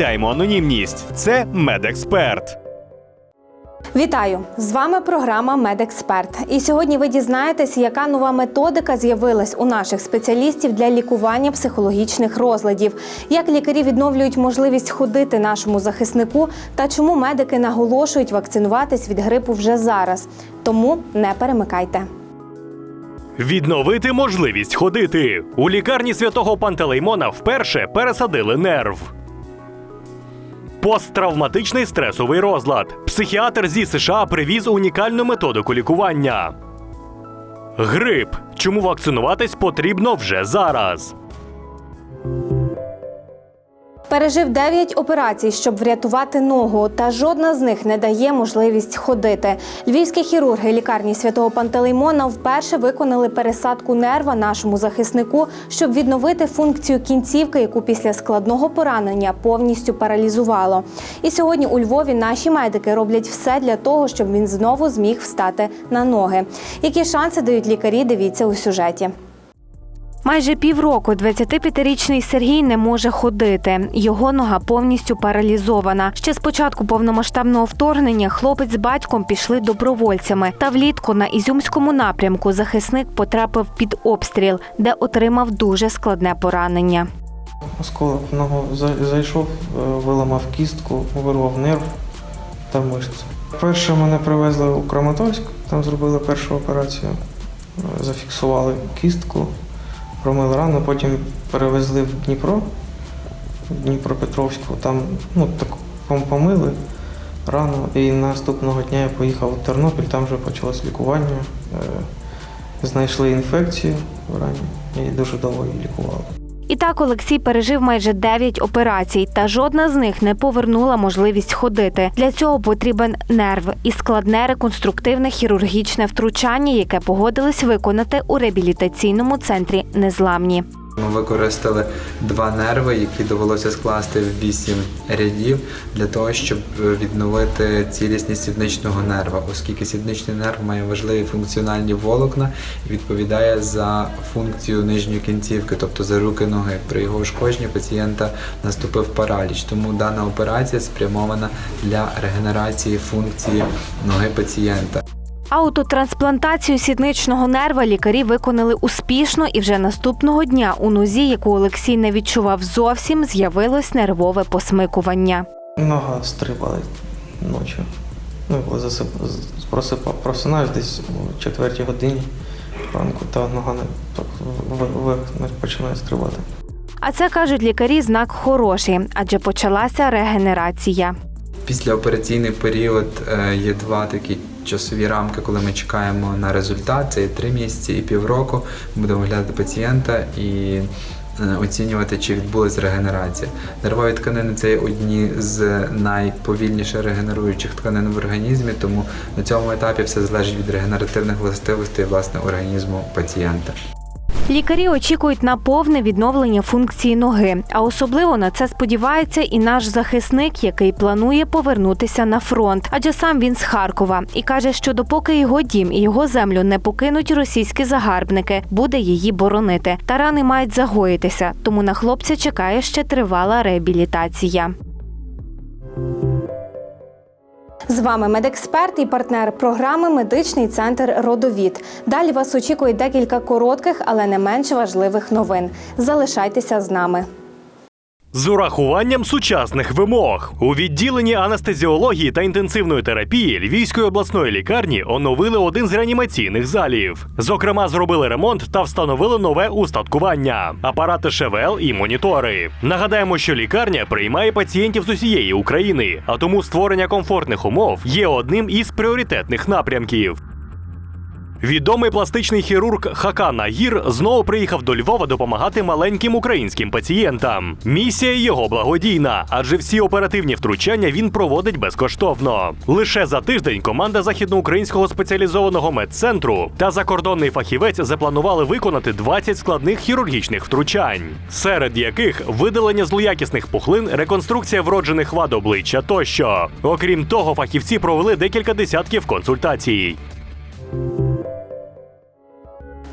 анонімність. Це медексперт. Вітаю! З вами програма Медексперт. І сьогодні ви дізнаєтесь, яка нова методика з'явилась у наших спеціалістів для лікування психологічних розладів, як лікарі відновлюють можливість ходити нашому захиснику та чому медики наголошують вакцинуватись від грипу вже зараз. Тому не перемикайте. Відновити можливість ходити. У лікарні святого Пантелеймона вперше пересадили нерв. Посттравматичний стресовий розлад. Психіатр зі США привіз унікальну методику лікування. Грип. Чому вакцинуватись потрібно вже зараз? Пережив 9 операцій, щоб врятувати ногу, та жодна з них не дає можливість ходити. Львівські хірурги лікарні святого Пантелеймона вперше виконали пересадку нерва нашому захиснику, щоб відновити функцію кінцівки, яку після складного поранення повністю паралізувало. І сьогодні у Львові наші медики роблять все для того, щоб він знову зміг встати на ноги. Які шанси дають лікарі? Дивіться у сюжеті. Майже півроку 25-річний Сергій не може ходити. Його нога повністю паралізована. Ще з початку повномасштабного вторгнення хлопець з батьком пішли добровольцями. Та влітку на ізюмському напрямку захисник потрапив під обстріл, де отримав дуже складне поранення. Осколок в ногу зайшов, е, виламав кістку, вирвав нерв та мишцю. Перше мене привезли у Краматорськ, там зробили першу операцію, е, зафіксували кістку, промили рану, потім перевезли в Дніпро, в Дніпропетровську, там ну, так помили рану. І наступного дня я поїхав у Тернопіль, там вже почалось лікування. Е, Знайшли інфекцію в рані і дуже довго її лікували. І так Олексій пережив майже 9 операцій, та жодна з них не повернула можливість ходити. Для цього потрібен нерв і складне реконструктивне хірургічне втручання, яке погодились виконати у реабілітаційному центрі Незламні. Ми використали два нерви, які довелося скласти в вісім рядів для того, щоб е, відновити цілісність сідничного нерва, оскільки сідничний нерв має важливі функціональні волокна і відповідає за функцію нижньої кінцівки, тобто за руки ноги. При його ушкодженні пацієнта наступив параліч. Тому дана операція спрямована для регенерації функції ноги пацієнта. Аутотрансплантацію сідничного нерва лікарі виконали успішно, і вже наступного дня у нозі, яку Олексій не відчував зовсім, з'явилось нервове посмикування. Нога стрибала ночі. Ну, коли засип... просипав, просинаюсь десь о четвертій годині ранку, та нога не так в- вверх починає стрибати. А це кажуть лікарі знак хороший, адже почалася регенерація. Післяопераційний період е, є два такі часові рамки, коли ми чекаємо на результат. Це і три місяці і півроку. Будемо оглядати пацієнта і е, оцінювати, чи відбулася регенерація. Нервові тканини це одні з найповільніше регенеруючих тканин в організмі, тому на цьому етапі все залежить від регенеративних властивостей власне організму пацієнта. Лікарі очікують на повне відновлення функції ноги. А особливо на це сподівається і наш захисник, який планує повернутися на фронт. Адже сам він з Харкова і каже, що допоки його дім і його землю не покинуть російські загарбники, буде її боронити. Та рани мають загоїтися, тому на хлопця чекає ще тривала реабілітація. З вами медексперт і партнер програми Медичний центр Родовід. Далі вас очікує декілька коротких, але не менш важливих новин. Залишайтеся з нами. З урахуванням сучасних вимог у відділенні анестезіології та інтенсивної терапії Львівської обласної лікарні оновили один з реанімаційних залів. Зокрема, зробили ремонт та встановили нове устаткування, апарати ШВЛ і монітори. Нагадаємо, що лікарня приймає пацієнтів з усієї України, а тому створення комфортних умов є одним із пріоритетних напрямків. Відомий пластичний хірург Хакан Агір знову приїхав до Львова допомагати маленьким українським пацієнтам. Місія його благодійна, адже всі оперативні втручання він проводить безкоштовно. Лише за тиждень команда західноукраїнського спеціалізованого медцентру та закордонний фахівець запланували виконати 20 складних хірургічних втручань, серед яких видалення злоякісних пухлин, реконструкція вроджених вад обличчя тощо. Окрім того, фахівці провели декілька десятків консультацій.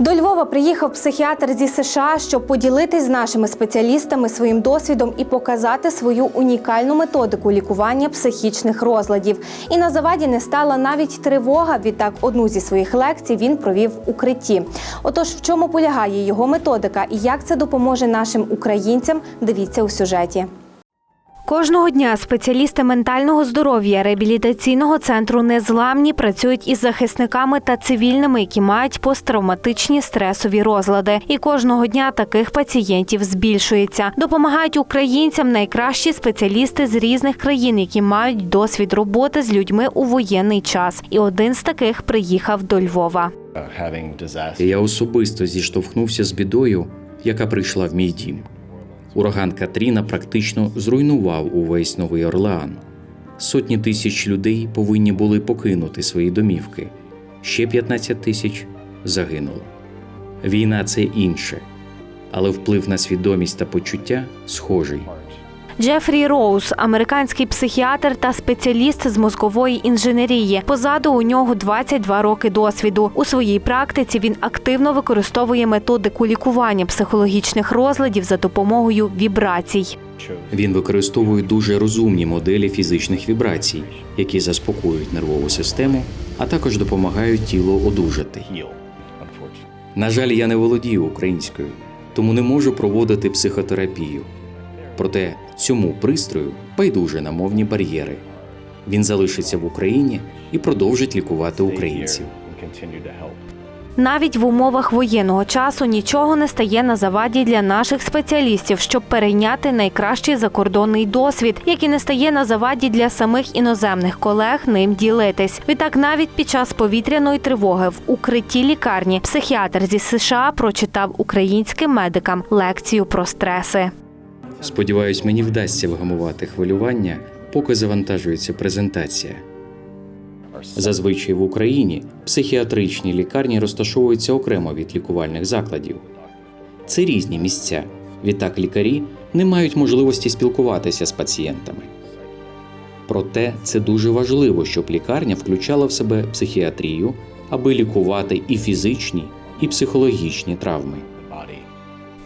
До Львова приїхав психіатр зі США, щоб поділитись з нашими спеціалістами своїм досвідом і показати свою унікальну методику лікування психічних розладів. І на заваді не стала навіть тривога. Відтак, одну зі своїх лекцій він провів в укритті. Отож, в чому полягає його методика і як це допоможе нашим українцям? Дивіться у сюжеті. Кожного дня спеціалісти ментального здоров'я реабілітаційного центру Незламні працюють із захисниками та цивільними, які мають посттравматичні стресові розлади. І кожного дня таких пацієнтів збільшується. Допомагають українцям найкращі спеціалісти з різних країн, які мають досвід роботи з людьми у воєнний час. І один з таких приїхав до Львова. Я особисто зіштовхнувся з бідою, яка прийшла в мій дім. Ураган Катріна практично зруйнував увесь Новий Орлеан. Сотні тисяч людей повинні були покинути свої домівки. Ще 15 тисяч загинуло. Війна це інше, але вплив на свідомість та почуття схожий. Джефрі Роуз, американський психіатр та спеціаліст з мозкової інженерії. Позаду у нього 22 роки досвіду. У своїй практиці він активно використовує методику лікування психологічних розладів за допомогою вібрацій. Він використовує дуже розумні моделі фізичних вібрацій, які заспокоюють нервову систему, а також допомагають тілу одужати. На жаль, я не володію українською, тому не можу проводити психотерапію. Проте цьому пристрою байдуже на мовні бар'єри. Він залишиться в Україні і продовжить лікувати українців. Навіть в умовах воєнного часу нічого не стає на заваді для наших спеціалістів, щоб перейняти найкращий закордонний досвід, який не стає на заваді для самих іноземних колег ним ділитись. Відтак, навіть під час повітряної тривоги в укритті лікарні психіатр зі США прочитав українським медикам лекцію про стреси. Сподіваюсь, мені вдасться вгамувати хвилювання, поки завантажується презентація. Зазвичай в Україні психіатричні лікарні розташовуються окремо від лікувальних закладів. Це різні місця. Відтак лікарі не мають можливості спілкуватися з пацієнтами. Проте це дуже важливо, щоб лікарня включала в себе психіатрію, аби лікувати і фізичні, і психологічні травми.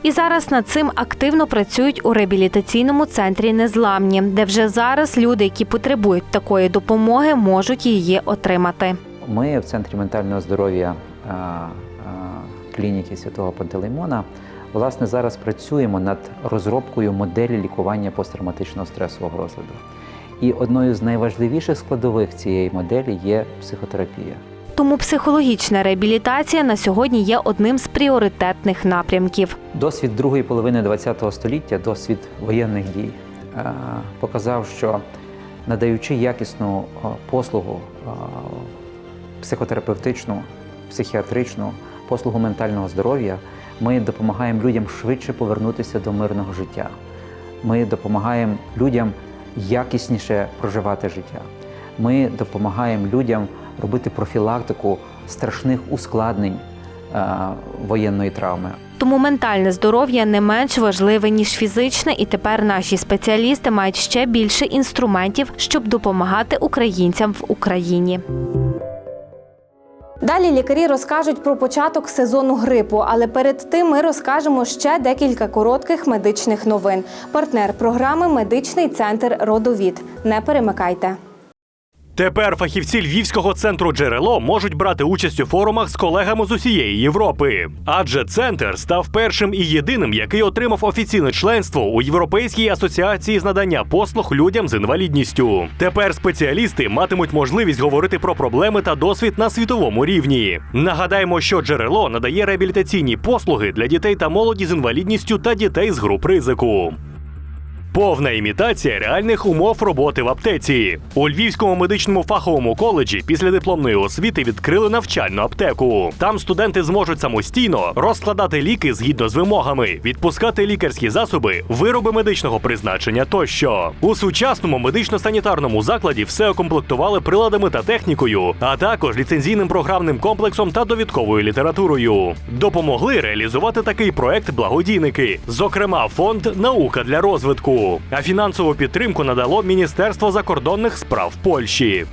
І зараз над цим активно працюють у реабілітаційному центрі Незламні, де вже зараз люди, які потребують такої допомоги, можуть її отримати. Ми в центрі ментального здоров'я а, а, клініки Святого Пантелеймона власне зараз працюємо над розробкою моделі лікування посттравматичного стресового розладу. І одною з найважливіших складових цієї моделі є психотерапія. Тому психологічна реабілітація на сьогодні є одним з пріоритетних напрямків. Досвід другої половини ХХ століття, досвід воєнних дій, е, показав, що надаючи якісну е, послугу е, психотерапевтичну, психіатричну, послугу ментального здоров'я, ми допомагаємо людям швидше повернутися до мирного життя. Ми допомагаємо людям якісніше проживати життя. Ми допомагаємо людям робити профілактику страшних ускладнень е, воєнної травми. Тому ментальне здоров'я не менш важливе ніж фізичне, і тепер наші спеціалісти мають ще більше інструментів, щоб допомагати українцям в Україні. Далі лікарі розкажуть про початок сезону грипу, але перед тим ми розкажемо ще декілька коротких медичних новин. Партнер програми Медичний центр Родовід. Не перемикайте. Тепер фахівці Львівського центру джерело можуть брати участь у форумах з колегами з усієї Європи. Адже центр став першим і єдиним, який отримав офіційне членство у Європейській асоціації з надання послуг людям з інвалідністю. Тепер спеціалісти матимуть можливість говорити про проблеми та досвід на світовому рівні. Нагадаємо, що джерело надає реабілітаційні послуги для дітей та молоді з інвалідністю та дітей з груп ризику. Повна імітація реальних умов роботи в аптеці. У Львівському медичному фаховому коледжі після дипломної освіти відкрили навчальну аптеку. Там студенти зможуть самостійно розкладати ліки згідно з вимогами, відпускати лікарські засоби, вироби медичного призначення тощо. У сучасному медично-санітарному закладі все укомплектували приладами та технікою, а також ліцензійним програмним комплексом та довідковою літературою. Допомогли реалізувати такий проект благодійники, зокрема фонд Наука для розвитку. А фінансову підтримку надало Міністерство закордонних справ Польщі.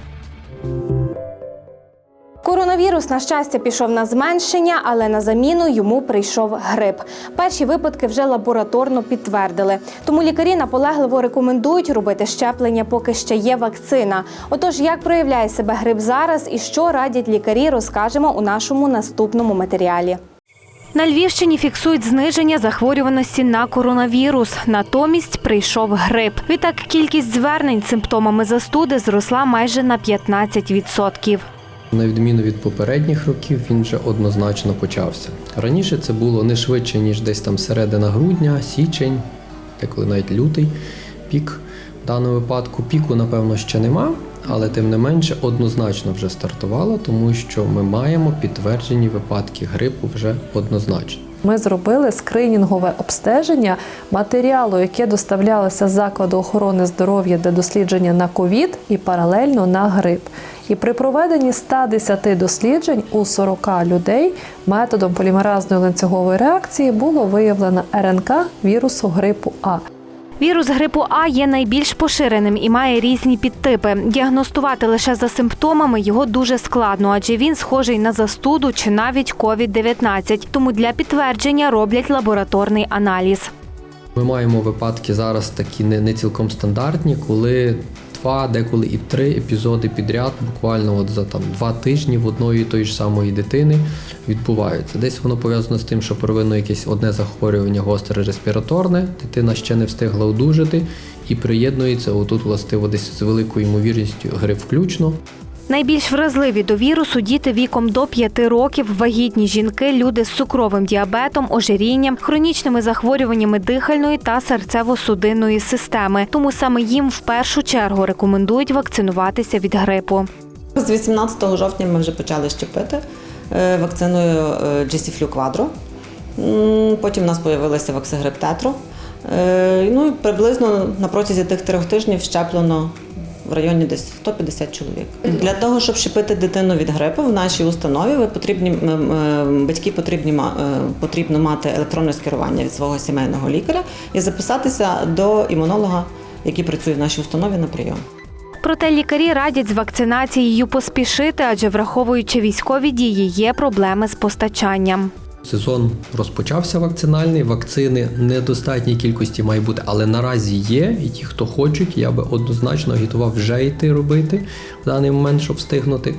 Коронавірус, на щастя, пішов на зменшення, але на заміну йому прийшов грип. Перші випадки вже лабораторно підтвердили. Тому лікарі наполегливо рекомендують робити щеплення, поки ще є вакцина. Отож, як проявляє себе грип зараз і що радять лікарі, розкажемо у нашому наступному матеріалі. На Львівщині фіксують зниження захворюваності на коронавірус. Натомість прийшов грип. Відтак кількість звернень з симптомами застуди зросла майже на 15%. На відміну від попередніх років, він вже однозначно почався. Раніше це було не швидше, ніж десь там середина грудня, січень, деколи навіть лютий пік. В даному випадку піку, напевно, ще нема, але тим не менше однозначно вже стартувало, тому що ми маємо підтверджені випадки грипу вже однозначно. Ми зробили скринінгове обстеження матеріалу, яке доставлялося з закладу охорони здоров'я для дослідження на ковід і паралельно на грип. І при проведенні 110 досліджень у 40 людей методом полімеразної ланцюгової реакції було виявлено РНК вірусу грипу А. Вірус грипу А є найбільш поширеним і має різні підтипи. Діагностувати лише за симптомами його дуже складно, адже він схожий на застуду чи навіть COVID-19. Тому для підтвердження роблять лабораторний аналіз. Ми маємо випадки зараз такі не, не цілком стандартні, коли два, деколи і три епізоди підряд, буквально от за там два тижні в одної тої ж самої дитини відбуваються. Десь воно пов'язано з тим, що первинно якесь одне захворювання гостре респіраторне, дитина ще не встигла одужати і приєднується отут, властиво, десь з великою ймовірністю гри включно. Найбільш вразливі до вірусу діти віком до 5 років, вагітні жінки, люди з цукровим діабетом, ожирінням, хронічними захворюваннями дихальної та серцево-судинної системи. Тому саме їм в першу чергу рекомендують вакцинуватися від грипу. З 18 жовтня ми вже почали щепити е, вакциною е, GC-Flu Quadro. Потім у нас з'явилася ваксигрип Тетро. Ну і приблизно на протязі тих трьох тижнів щеплено в районі десь 150 чоловік. Для того, щоб щепити дитину від грипу в нашій установі, ви потрібні батьки потрібні е, потрібно мати електронне скерування від свого сімейного лікаря і записатися до імунолога, який працює в нашій установі на прийом. Проте лікарі радять з вакцинацією поспішити, адже враховуючи військові дії, є проблеми з постачанням. Сезон розпочався вакцинальний, вакцини недостатній кількості має бути, але наразі є. І ті, хто хочуть, я би однозначно агітував вже йти робити в даний момент, щоб встигнути.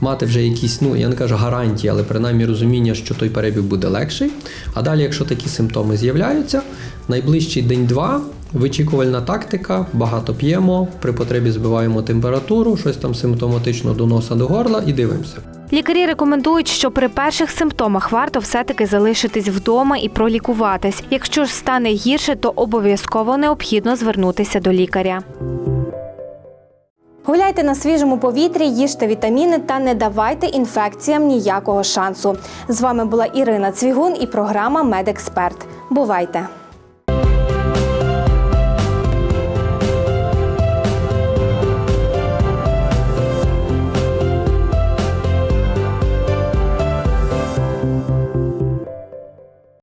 Мати вже якісь, ну я не кажу гарантії, але принаймні розуміння, що той перебіг буде легший. А далі, якщо такі симптоми з'являються, найближчий день-два, вичікувальна тактика, багато п'ємо, при потребі збиваємо температуру, щось там симптоматично до носа до горла і дивимося. Лікарі рекомендують, що при перших симптомах варто все-таки залишитись вдома і пролікуватись. Якщо ж стане гірше, то обов'язково необхідно звернутися до лікаря. Гуляйте на свіжому повітрі, їжте вітаміни та не давайте інфекціям ніякого шансу. З вами була Ірина Цвігун і програма Медексперт. Бувайте!